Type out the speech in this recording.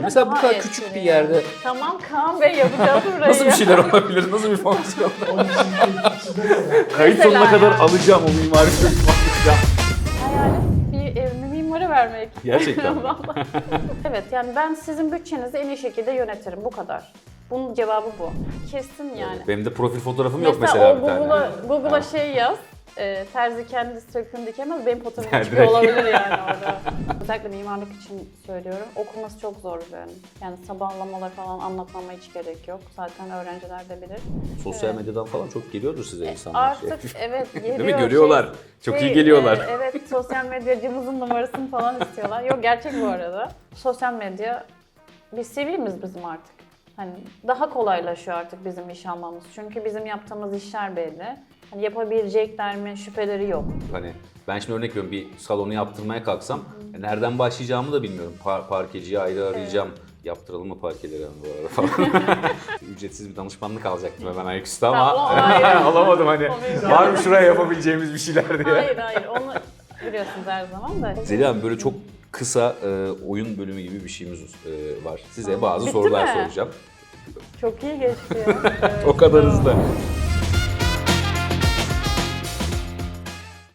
yerde Mesela bu kadar küçük bir yerde- Tamam Kaan Bey yapacağız burayı. Nasıl bir şeyler olabilir? Nasıl bir fonksiyon? De Kayıt Mesela sonuna kadar yani. alacağım o mimari alacağım. Hayalim bir evime mimarı vermek. Gerçekten? Vallahi. evet yani ben sizin bütçenizi en iyi şekilde yönetirim bu kadar. Bunun cevabı bu. Kesin yani. Benim de profil fotoğrafım yok mesela, mesela o bir tane. Google'a Google'a şey yaz. E, terzi kendi söküğünü dikemez. Benim çıkıyor direkt. olabilir yani orada. Özellikle mimarlık için söylüyorum. Okuması çok zor bir bölüm. Yani sabahlamalar falan anlatmama hiç gerek yok. Zaten öğrenciler de bilir. Sosyal Evet. medyadan falan çok geliyordur size E, insanlar. Artık Şey. evet geliyor. Değil mi? Görüyorlar. Şey, çok şey, iyi geliyorlar. e, evet sosyal medyacımızın numarasını falan istiyorlar. Yok gerçek bu arada. Sosyal medya bir CV'miz bizim artık. Hani daha kolaylaşıyor artık bizim iş almamız. Çünkü bizim yaptığımız işler belli. Hani yapabilecekler mi şüpheleri yok. Hani ben şimdi örnek veriyorum bir salonu yaptırmaya kalksam e, nereden başlayacağımı da bilmiyorum. Par- parkeciyi ayrı arayacağım. Yaptıralım mı parkeleri bu arada falan. Ücretsiz bir danışmanlık alacaktım hemen ayaküstü ama Ha, o ayrı. alamadım hani. Var mı şuraya yapabileceğimiz bir şeyler diye. Hayır hayır onu biliyorsunuz her zaman da. Zeliha Hanım böyle çok kısa e, oyun bölümü gibi bir şeyimiz e, var. Size bazı Bitti sorular mi? soracağım. Çok iyi geçti ya. Evet, O kadar hızlı.